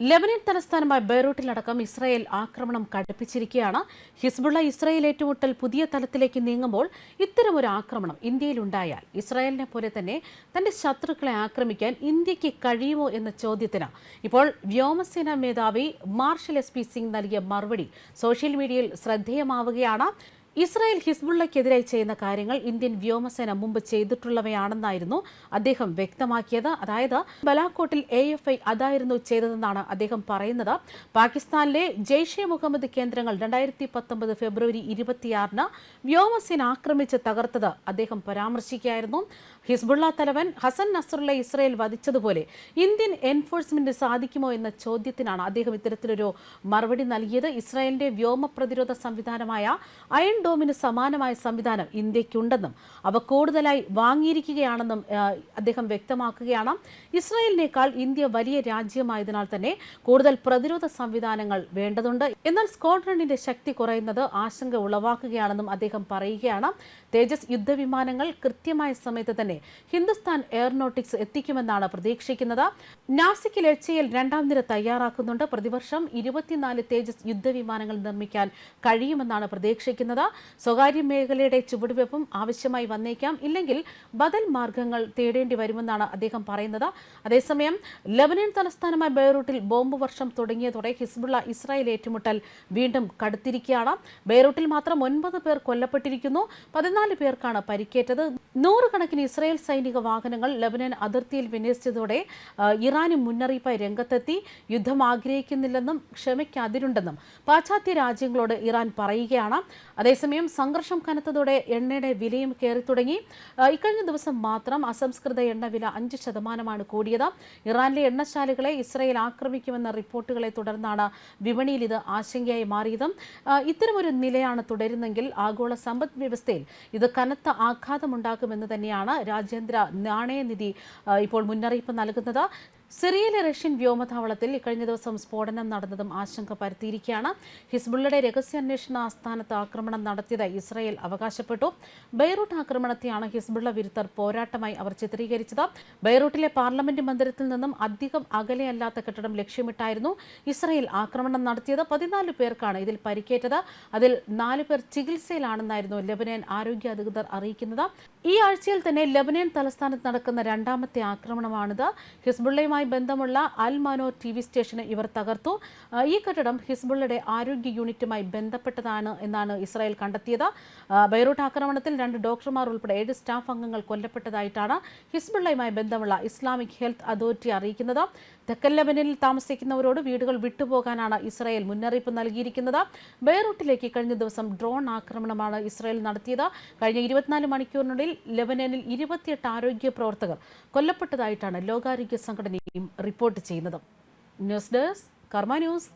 Lebanon തലസ്ഥാനമായ ബെയ്റൂട്ടിലടക്കം Israel ആക്രമണം കടുപ്പിച്ചിരിക്കുകയാണ്. Hezbollah Israel ഏറ്റുമുട്ടൽ പുതിയ തലത്തിലേക്ക് നീങ്ങുമ്പോൾ ഇത്തരമൊരു ആക്രമണം ഇന്ത്യയിലുണ്ടായാൽ ഇസ്രായേലിനെ പോലെ തന്നെ തന്റെ ശത്രുക്കളെ ആക്രമിക്കാൻ ഇന്ത്യയ്ക്ക് കഴിയുമോ എന്ന ചോദ്യത്തിന് ഇപ്പോൾ വ്യോമസേനാ മേധാവി മാർഷൽ എസ് പി സിംഗ് നൽകിയ മറുപടി സോഷ്യൽ മീഡിയയിൽ ശ്രദ്ധേയമാവുകയാണ്. ഇസ്രായേൽ ഹിസ്ബുള്ളയ്ക്കെതിരായി ചെയ്യുന്ന കാര്യങ്ങൾ ഇന്ത്യൻ വ്യോമസേന മുമ്പ് ചെയ്തിട്ടുള്ളവയാണെന്നായിരുന്നു അദ്ദേഹം വ്യക്തമാക്കിയത്. അതായത് ബലാക്കോട്ടിൽ എ എഫ് ഐ അതായിരുന്നു ചെയ്തതെന്നാണ് അദ്ദേഹം പറയുന്നത്. പാകിസ്ഥാനിലെ ജെയ്ഷെ മുഹമ്മദ് കേന്ദ്രങ്ങൾ രണ്ടായിരത്തി പത്തൊമ്പത് ഫെബ്രുവരി ഇരുപത്തിയാറിന് വ്യോമസേന ആക്രമിച്ച് തകർത്തത് അദ്ദേഹം പരാമർശിക്കുകയായിരുന്നു. ഹിസ്ബുള്ള തലവൻ ഹസൻ നസറുള്ള ഇസ്രായേൽ വധിച്ചതുപോലെ ഇന്ത്യൻ എൻഫോഴ്സ്മെന്റ് സാധിക്കുമോ എന്ന ചോദ്യത്തിനാണ് അദ്ദേഹം ഇത്തരത്തിലൊരു മറുപടി നൽകിയത്. ഇസ്രായേലിന്റെ വ്യോമ പ്രതിരോധ സംവിധാനമായ അയൺ ഡോമിന് സമാനമായ സംവിധാനം ഇന്ത്യക്കുണ്ടെന്നും അവ കൂടുതലായി വാങ്ങിയിരിക്കുകയാണെന്നും അദ്ദേഹം വ്യക്തമാക്കുകയാണ്. ഇസ്രായേലിനേക്കാൾ ഇന്ത്യ വലിയ രാജ്യമായതിനാൽ തന്നെ കൂടുതൽ പ്രതിരോധ സംവിധാനങ്ങൾ വേണ്ടതുണ്ട്. എന്നാൽ സ്കോട്ട്ലൻഡിന്റെ ശക്തി കുറയുന്നത് ആശങ്ക ഉളവാക്കുകയാണെന്നും അദ്ദേഹം പറയുകയാണ്. തേജസ് യുദ്ധവിമാനങ്ങൾ കൃത്യമായ സമയത്ത് തന്നെ ഹിന്ദുസ്ഥാൻ എയറോനോട്ടിക്സ് എത്തിക്കുമെന്നാണ് പ്രതീക്ഷിക്കുന്നത്. നാസിക്കിൽ എച്ച് എൽ രണ്ടാം നിര തയ്യാറാക്കുന്നുണ്ട്. പ്രതിവർഷം ഇരുപത്തിനാല് തേജസ് യുദ്ധവിമാനങ്ങൾ നിർമ്മിക്കാൻ കഴിയുമെന്നാണ് പ്രതീക്ഷിക്കുന്നത്. സ്വകാര്യ മേഖലയുടെ ചുവടുവെപ്പും ആവശ്യമായി വന്നേക്കാം. ഇല്ലെങ്കിൽ ബദൽ മാർഗങ്ങൾ തേടേണ്ടി വരുമെന്നാണ് അദ്ദേഹം പറയുന്നത്. അതേസമയം ലബനൻ തലസ്ഥാനമായ ബെയ്റൂട്ടിൽ ബോംബ് വർഷം തുടങ്ങിയതോടെ ഹിസ്ബുള്ള ഇസ്രായേൽ ഏറ്റുമുട്ടൽ വീണ്ടും കടുത്തിരിക്കുകയാണ്. ബെയ്റൂട്ടിൽ മാത്രം ഒൻപത് പേർ കൊല്ലപ്പെട്ടിരിക്കുന്നു. പതിനാല് പേർക്കാണ് പരിക്കേറ്റത്. നൂറുകണക്കിന് ഇസ്രായേൽ സൈനിക വാഹനങ്ങൾ ലബനൻ അതിർത്തിയിൽ വിന്യസിച്ചതോടെ ഇറാനും മുന്നറിയിപ്പായി രംഗത്തെത്തി. യുദ്ധം ആഗ്രഹിക്കുന്നില്ലെന്നും ക്ഷമയ്ക്ക് അതിരുണ്ടെന്നും പാശ്ചാത്യ രാജ്യങ്ങളോട് ഇറാൻ പറയുകയാണ്. അതേസമയം സംഘർഷം കനത്തതോടെ എണ്ണയുടെ വിലയും കയറി തുടങ്ങി. ഇക്കഴിഞ്ഞ ദിവസം മാത്രം അസംസ്കൃത എണ്ണ വില അഞ്ച് ശതമാനമാണ് കൂടിയത്. ഇറാനിലെ എണ്ണശാലകളെ ഇസ്രായേൽ ആക്രമിക്കുമെന്ന റിപ്പോർട്ടുകളെ തുടർന്നാണ് വിപണിയിൽ ഇത് ആശങ്കയായി മാറിയതും. ഇത്തരമൊരു നിലയാണ് തുടരുന്നെങ്കിൽ ആഗോള സമ്പദ് വ്യവസ്ഥയിൽ ഇത് കനത്ത ആഘാതമുണ്ടാക്കുമെന്ന് തന്നെയാണ് രാജ്യാന്തര നാണയനിധി ഇപ്പോൾ മുന്നറിയിപ്പ് നൽകുന്നത്. സിറിയയിലെ റഷ്യൻ വ്യോമതാവളത്തിൽ ഇക്കഴിഞ്ഞ ദിവസം സ്ഫോടനം നടന്നതും ആശങ്ക പരത്തിയിരിക്കുകയാണ്. ഹിസ്ബുള്ളയുടെ രഹസ്യാന്വേഷണ ആസ്ഥാനത്ത് ആക്രമണം നടത്തിയതായി ഇസ്രായേൽ അവകാശപ്പെട്ടു. ബൈറൂട്ട് ആക്രമണത്തെയാണ് ഹിസ്ബുള്ള വിരുദ്ധർ പോരാട്ടമായി അവർ ചിത്രീകരിച്ചത്. ബൈറൂട്ടിലെ പാർലമെന്റ് മന്ദിരത്തിൽ നിന്നും അധികം അകലെയല്ലാത്ത കെട്ടിടം ലക്ഷ്യമിട്ടായിരുന്നു ഇസ്രായേൽ ആക്രമണം നടത്തിയത്. പതിനാല് പേർക്കാണ് ഇതിൽ പരിക്കേറ്റത്. അതിൽ നാല് പേർ ചികിത്സയിലാണെന്നായിരുന്നു ലെബനൻ ആരോഗ്യ അധികൃതർ അറിയിക്കുന്നത്. ഈ ആഴ്ചയിൽ തന്നെ ലെബനൻ തലസ്ഥാനത്ത് നടക്കുന്ന രണ്ടാമത്തെ ആക്രമണമാണിത്. ഹിസ്ബുള്ളയുമായി ബന്ധമുള്ള അൽ മനോ ടി വി സ്റ്റേഷന് ഇവർ തകർത്തു. ഈ കെട്ടിടം ഹിസ്ബുള്ളയുടെ ആരോഗ്യ യൂണിറ്റുമായി ബന്ധപ്പെട്ടതാണ് എന്നാണ് ഇസ്രായേൽ കണ്ടെത്തിയത്. ബൈറൂട്ട് ആക്രമണത്തിൽ രണ്ട് ഡോക്ടർമാർ ഉൾപ്പെടെ ഏഴ് സ്റ്റാഫ് അംഗങ്ങൾ കൊല്ലപ്പെട്ടതായിട്ടാണ് ഹിസ്ബുള്ളയുമായി ബന്ധമുള്ള ഇസ്ലാമിക് ഹെൽത്ത് അതോറിറ്റി അറിയിക്കുന്നത്. തെക്കൻ ലെബനിൽ താമസിക്കുന്നവരോട് വീടുകൾ വിട്ടുപോകാനാണ് ഇസ്രായേൽ മുന്നറിയിപ്പ് നൽകിയിരിക്കുന്നത്. ബെയ്റൂട്ടിലേക്ക് കഴിഞ്ഞ ദിവസം ഡ്രോൺ ആക്രമണമാണ് ഇസ്രായേൽ നടത്തിയത്. കഴിഞ്ഞ ഇരുപത്തിനാല് മണിക്കൂറിനുള്ളിൽ ലെബനനിൽ ഇരുപത്തിയെട്ട് ആരോഗ്യ പ്രവർത്തകർ കൊല്ലപ്പെട്ടതായിട്ടാണ് ലോകാരോഗ്യ സംഘടനയും റിപ്പോർട്ട് ചെയ്യുന്നതും. News desk Karma news.